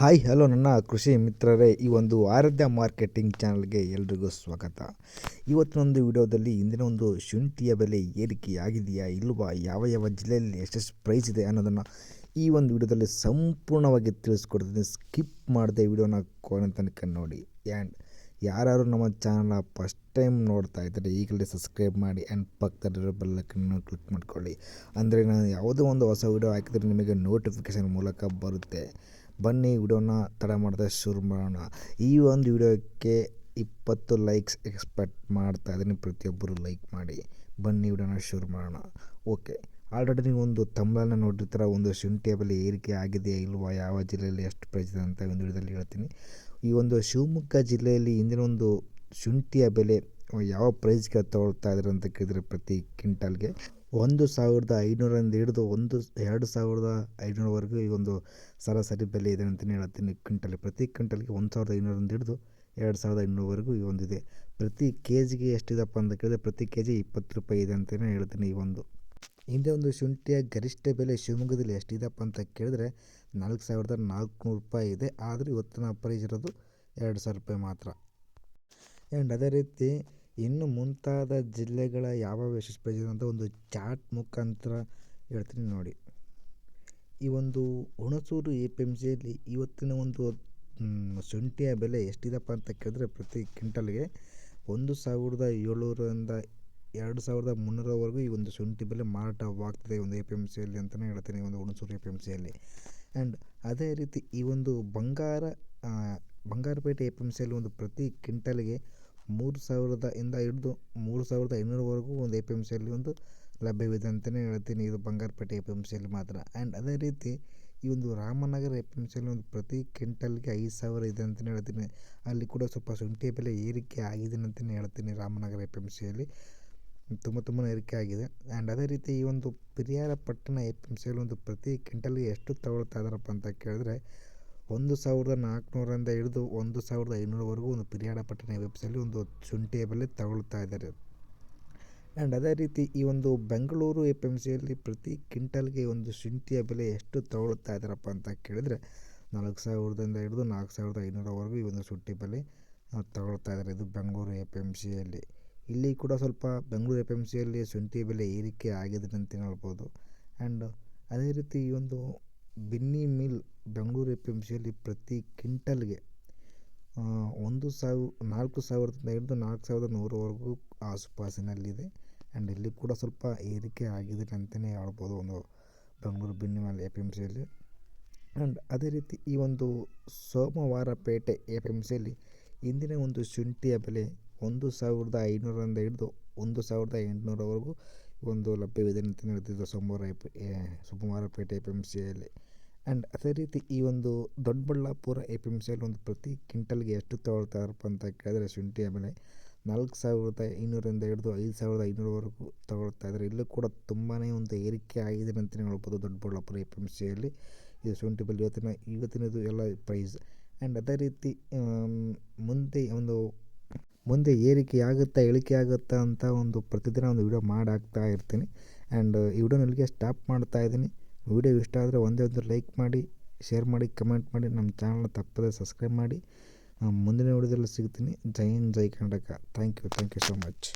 Hi hello ನನ್ನ ಕೃಷಿ ಮಿತ್ರರೇ, ಈ ಒಂದು ಆರಾಧ್ಯ ಮಾರ್ಕೆಟಿಂಗ್ ಚಾನಲ್ಗೆ ಎಲ್ರಿಗೂ ಸ್ವಾಗತ. ಇವತ್ತಿನೊಂದು ವಿಡಿಯೋದಲ್ಲಿ ಇಂದಿನ ಒಂದು ಶುಂಠಿಯ ಬೆಲೆ ಏರಿಕೆಯಾಗಿದೆಯಾ ಇಲ್ವಾ ಯಾವ ಯಾವ ಜಿಲ್ಲೆಯಲ್ಲಿ ಎಷ್ಟೆಷ್ಟು ಪ್ರೈಸ್ ಇದೆ ಅನ್ನೋದನ್ನು ಈ ಒಂದು ವಿಡಿಯೋದಲ್ಲಿ ಸಂಪೂರ್ಣವಾಗಿ ತಿಳಿಸ್ಕೊಡ್ತೀನಿ. ಸ್ಕಿಪ್ ಮಾಡದೆ ವಿಡಿಯೋನ ಕೊನೆ ತನಕ ನೋಡಿ. ಆ್ಯಂಡ್ ಯಾರು ನಮ್ಮ ಚಾನಲ್ನ ಫಸ್ಟ್ ಟೈಮ್ ನೋಡ್ತಾ ಇದ್ದರೆ ಈಗಲೇ ಸಬ್ಸ್ಕ್ರೈಬ್ ಮಾಡಿ ಆ್ಯಂಡ್ ಪಕ್ಕದಲ್ಲಿರೋ ಬೆಲ್ಲಕ್ಕನ್ನು ಕ್ಲಿಕ್ ಮಾಡ್ಕೊಳ್ಳಿ. ಅಂದರೆ ನಾನು ಯಾವುದೋ ಒಂದು ಹೊಸ ವಿಡಿಯೋ ಹಾಕಿದರೆ ನಿಮಗೆ ನೋಟಿಫಿಕೇಷನ್ ಮೂಲಕ ಬರುತ್ತೆ. ಬನ್ನಿ ವಿಡಿಯೋನ ತಡ ಮಾಡದೆ ಶುರು ಮಾಡೋಣ. ಈ ಒಂದು ವಿಡಿಯೋಕ್ಕೆ ಇಪ್ಪತ್ತು ಲೈಕ್ಸ್ ಎಕ್ಸ್ಪೆಕ್ಟ್ ಮಾಡ್ತಾ ಇದ್ದೀನಿ. ಪ್ರತಿಯೊಬ್ಬರು ಲೈಕ್ ಮಾಡಿ. ಬನ್ನಿ ವಿಡಿಯೋನ ಶುರು ಮಾಡೋಣ. ಓಕೆ ಆಲ್ರೆಡಿ ನೀವು ಒಂದು ತಮ್ಮಲನ್ನ ನೋಡಿರ್ತಾರೆ. ಒಂದು ಶುಂಠಿಯ ಬೆಲೆ ಏರಿಕೆ ಆಗಿದೆಯಾ ಇಲ್ವಾ? ಯಾವ ಜಿಲ್ಲೆಯಲ್ಲಿ ಎಷ್ಟು ಪ್ರೈಸ್ ಅಂತ ಒಂದು ವಿಡಿಯೋದಲ್ಲಿ ಹೇಳ್ತೀನಿ. ಈ ಒಂದು ಶಿವಮೊಗ್ಗ ಜಿಲ್ಲೆಯಲ್ಲಿ ಇಂದಿನ ಒಂದು ಶುಂಠಿಯ ಬೆಲೆ ಯಾವ ಪ್ರೈಸ್ಗೆ ತಗೊಳ್ತಾ ಇದ್ದಾರೆ ಅಂತ ಕೇಳಿದರೆ ಪ್ರತಿ ಕ್ವಿಂಟಲ್ಗೆ ಒಂದು ಸಾವಿರದ ಐನೂರರಿಂದ ಹಿಡಿದು ಒಂದು ಎರಡು ಸಾವಿರದ ಐನೂರವರೆಗೂ ಈ ಒಂದು ಸರಾಸರಿ ಬೆಲೆ ಇದೆ ಅಂತಲೇ ಹೇಳ್ತೀನಿ. ಕ್ವಿಂಟಲ್, ಪ್ರತಿ ಕ್ವಿಂಟಲ್ಗೆ ಒಂದು ಸಾವಿರದ ಐನೂರರಿಂದ ಹಿಡಿದು ಎರಡು ಸಾವಿರದ ಐನೂರವರೆಗೂ ಈ ಒಂದಿದೆ ಪ್ರತಿ ಕೆ ಜಿಗೆ ಎಷ್ಟಿದಪ್ಪ ಅಂತ ಕೇಳಿದ್ರೆ ಪ್ರತಿ ಕೆ ಜಿ ಇಪ್ಪತ್ತು ರೂಪಾಯಿ ಇದೆ ಅಂತಲೇ ಹೇಳ್ತೀನಿ ಈ ಒಂದು. ಹಿಂದೆ ಒಂದು ಶುಂಠಿಯ ಗರಿಷ್ಠ ಬೆಲೆ ಶಿವಮೊಗ್ಗದಲ್ಲಿ ಎಷ್ಟಿದಪ್ಪ ಅಂತ ಕೇಳಿದ್ರೆ ನಾಲ್ಕು ಸಾವಿರದ ನಾಲ್ಕುನೂರು ರೂಪಾಯಿ ಇದೆ. ಆದರೆ ಇವತ್ತಿನ ಪ್ರೈಸ್ ಇರೋದು ಎರಡು ಸಾವಿರ ರೂಪಾಯಿ ಮಾತ್ರ. ಆ್ಯಂಡ್ ಅದೇ ರೀತಿ ಇನ್ನು ಮುಂತಾದ ಜಿಲ್ಲೆಗಳ ಯಾವ ಇದೆ ಅಂತ ಒಂದು ಚಾರ್ಟ್ ಮುಖಾಂತರ ಹೇಳ್ತೀನಿ ನೋಡಿ. ಈ ಒಂದು ಹುಣಸೂರು ಎ ಪಿ ಎಂ ಸಿಯಲ್ಲಿ ಇವತ್ತಿನ ಒಂದು ಶುಂಠಿಯ ಬೆಲೆ ಎಷ್ಟಿದೆಪ್ಪ ಅಂತ ಕೇಳಿದ್ರೆ ಪ್ರತಿ ಕ್ವಿಂಟಲ್ಗೆ ಒಂದು ಸಾವಿರದ ಏಳ್ನೂರರಿಂದ ಎರಡು ಸಾವಿರದ ಮುನ್ನೂರವರೆಗೂ ಈ ಒಂದು ಶುಂಠಿ ಬೆಲೆ ಮಾರಾಟವಾಗ್ತದೆ ಒಂದು ಎ ಪಿ ಎಂ ಸಿಯಲ್ಲಿ ಅಂತಲೇ ಹೇಳ್ತೀನಿ ಒಂದು ಹುಣಸೂರು ಎ ಪಿ ಎಂ ಸಿಯಲ್ಲಿ. ಆ್ಯಂಡ್ ಅದೇ ರೀತಿ ಈ ಒಂದು ಬಂಗಾರ ಬಂಗಾರಪೇಟೆ ಎ ಪಿ ಎಂ ಸಿಯಲ್ಲಿ ಒಂದು ಪ್ರತಿ ಕ್ವಿಂಟಲ್ಗೆ ಮೂರು ಸಾವಿರದ ಇಂದ ಹಿಡಿದು ಮೂರು ಸಾವಿರದ ಐನೂರವರೆಗೂ ಒಂದು ಎ ಪಿ ಎಂ ಸಿಯಲ್ಲಿ ಒಂದು ಲಭ್ಯವಿದೆ ಅಂತಲೇ ಹೇಳ್ತೀನಿ. ಇದು ಬಂಗಾರಪೇಟೆ ಎ ಪಿ ಎಂ ಸಿಯಲ್ಲಿ ಮಾತ್ರ. ಆ್ಯಂಡ್ ಅದೇ ರೀತಿ ಈ ಒಂದು ರಾಮನಗರ ಎ ಪಿ ಎಂ ಸಿಯಲ್ಲಿ ಒಂದು ಪ್ರತಿ ಕ್ವಿಂಟಲ್ಗೆ ಐದು ಸಾವಿರ ಇದೆ ಅಂತಲೇ ಹೇಳ್ತೀನಿ. ಅಲ್ಲಿ ಕೂಡ ಸ್ವಲ್ಪ ಶುಂಠಿ ಬೆಲೆ ಏರಿಕೆ ಆಗಿದೆ ಅಂತಲೇ ಹೇಳ್ತೀನಿ ರಾಮನಗರ ಎ ಪಿ ಎಂ ಸಿಯಲ್ಲಿ. ತುಂಬ ತುಂಬ ಏರಿಕೆ ಆಗಿದೆ. ಆ್ಯಂಡ್ ಅದೇ ರೀತಿ ಈ ಒಂದು ಪಿರಿಯಾರ ಪಟ್ಟಣ ಎ ಪಿ ಎಂ ಸಿಯಲ್ಲಿ ಒಂದು ಪ್ರತಿ ಕ್ವಿಂಟಲ್ಗೆ ಎಷ್ಟು ತಗೊಳ್ತಾ ಇದ್ದಾರಪ್ಪ ಅಂತ ಕೇಳಿದ್ರೆ ಒಂದು ಸಾವಿರದ ನಾಲ್ಕುನೂರರಿಂದ ಹಿಡಿದು ಒಂದು ಸಾವಿರದ ಐನೂರವರೆಗೂ ಒಂದು ಪಿರಿಯಾಡ ಪಟ್ಟಣ ಸಿಯಲ್ಲಿ ಒಂದು ಶುಂಠಿಯ ಬೆಲೆ ತಗೊಳ್ತಾ ಇದ್ದಾರೆ. ಆ್ಯಂಡ್ ಅದೇ ರೀತಿ ಈ ಒಂದು ಬೆಂಗಳೂರು ಎ ಪಿ ಎಂ ಸಿಯಲ್ಲಿ ಪ್ರತಿ ಕ್ವಿಂಟಲ್ಗೆ ಒಂದು ಶುಂಠಿಯ ಬೆಲೆ ಎಷ್ಟು ತಗೊಳ್ತಾ ಇದ್ದಾರಪ್ಪ ಅಂತ ಕೇಳಿದರೆ ನಾಲ್ಕು ಸಾವಿರದಿಂದ ಹಿಡಿದು ನಾಲ್ಕು ಸಾವಿರದ ಐನೂರವರೆಗೂ ಈ ಒಂದು ಶುಂಠಿ ಬೆಲೆ ತಗೊಳ್ತಾ ಇದ್ದಾರೆ ಇದು ಬೆಂಗಳೂರು ಎ ಪಿ ಎಂ ಸಿಯಲ್ಲಿ ಇಲ್ಲಿ ಕೂಡ ಸ್ವಲ್ಪ ಬೆಂಗಳೂರು ಎ ಪಿ ಎಂ ಸಿಯಲ್ಲಿ ಶುಂಠಿ ಬೆಲೆ ಏರಿಕೆ ಆಗಿದೆ ಅಂತ ಹೇಳ್ಬೋದು ಆ್ಯಂಡ್ ಅದೇ ರೀತಿ ಈ ಒಂದು Binny mill Bengaluru A P M ಸಿಯಲ್ಲಿ ಪ್ರತಿ ಕ್ವಿಂಟಲ್ಗೆ ಒಂದು ಸಾವಿರ ನಾಲ್ಕು ಸಾವಿರದಿಂದ ಹಿಡಿದು ನಾಲ್ಕು ಸಾವಿರದ ನೂರವರೆಗೂ ಆಸುಪಾಸಿನಲ್ಲಿದೆ ಆ್ಯಂಡ್ ಇಲ್ಲಿ ಕೂಡ ಸ್ವಲ್ಪ ಏರಿಕೆ ಆಗಿದೆ ಅಂತಲೇ ಹೇಳ್ಬೋದು ಒಂದು Bengaluru Binny mill A P M ಸಿಯಲ್ಲಿ ಆ್ಯಂಡ್ ಅದೇ ರೀತಿ ಈ ಒಂದು ಸೋಮವಾರಪೇಟೆ ಎ ಪಿ ಎಂ ಸಿಯಲ್ಲಿ ಇಂದಿನ ಒಂದು ಶುಂಠಿಯ ಬೆಲೆ ಒಂದು ಸಾವಿರದ ಐನೂರರಿಂದ ಹಿಡಿದು ಒಂದು ಸಾವಿರದ ಎಂಟುನೂರವರೆಗೂ ಒಂದು ಲಭ್ಯವಿದೆ ಅಂತ ಹೇಳ್ತಿದ್ದು ಸೋಮವಾರ A P Somwarpet A P M ಸಿಯಲ್ಲಿ ಆ್ಯಂಡ್ ಅದೇ ರೀತಿ ಈ ಒಂದು ದೊಡ್ಡಬಳ್ಳಾಪುರ ಎ ಪಿ ಎಂ ಸಿಯಲ್ಲಿ ಒಂದು ಪ್ರತಿ ಕ್ವಿಂಟಲ್ಗೆ ಎಷ್ಟು ತಗೊಳ್ತಾರಪ್ಪ ಅಂತ ಕೇಳಿದ್ರೆ ಶುಂಠಿಯ ಬೆಲೆ ನಾಲ್ಕು ಸಾವಿರದ ಐನೂರಿಂದ ಹಿಡಿದು ಐದು ಸಾವಿರದ ಐನೂರವರೆಗೂ ತಗೊಳ್ತಾ ಇದ್ದಾರೆ. ಇಲ್ಲೂ ಕೂಡ ತುಂಬಾ ಒಂದು ಏರಿಕೆ ಆಗಿದೆ ಅಂತಲೇ ಹೇಳ್ಬೋದು ದೊಡ್ಡಬಳ್ಳಾಪುರ ಎ ಪಿ ಎಂ ಸಿಯಲ್ಲಿ ಇದು ಶುಂಠಿ ಬೆಲೆ ಇವತ್ತಿನ, ಇವತ್ತಿನದು ಎಲ್ಲ ಪ್ರೈಸ್ ಆ್ಯಂಡ್ ಅದೇ ರೀತಿ ಮುಂದೆ ಒಂದು, ಮುಂದೆ ಏರಿಕೆ ಆಗುತ್ತಾ, ಇಳಿಕೆ ಆಗುತ್ತಾ ಅಂತ ಒಂದು ಪ್ರತಿದಿನ ಒಂದು ವಿಡಿಯೋ ಮಾಡಿ ಹಾಕ್ತಾ ಇರ್ತೀನಿ. ಆ್ಯಂಡ್ ಈ ವಿಡಿಯೋನ ಇಲ್ಲಿಗೆ ಸ್ಟಾಪ್ ಮಾಡ್ತಾ ಇದ್ದೀನಿ. ವಿಡಿಯೋ ಇಷ್ಟ ಆದರೆ ಒಂದೇ ಒಂದು ಲೈಕ್ ಮಾಡಿ, ಶೇರ್ ಮಾಡಿ, ಕಮೆಂಟ್ ಮಾಡಿ, ನಮ್ಮ ಚಾನಲ್ನ ತಪ್ಪದೆ ಸಬ್ಸ್ಕ್ರೈಬ್ ಮಾಡಿ. ಮುಂದಿನ ವಿಡಿಯೋದಲ್ಲಿ ಸಿಗ್ತೀನಿ. ಜೈ ಹಿಂದ್, ಜೈ Karnataka. Thank you thank you so much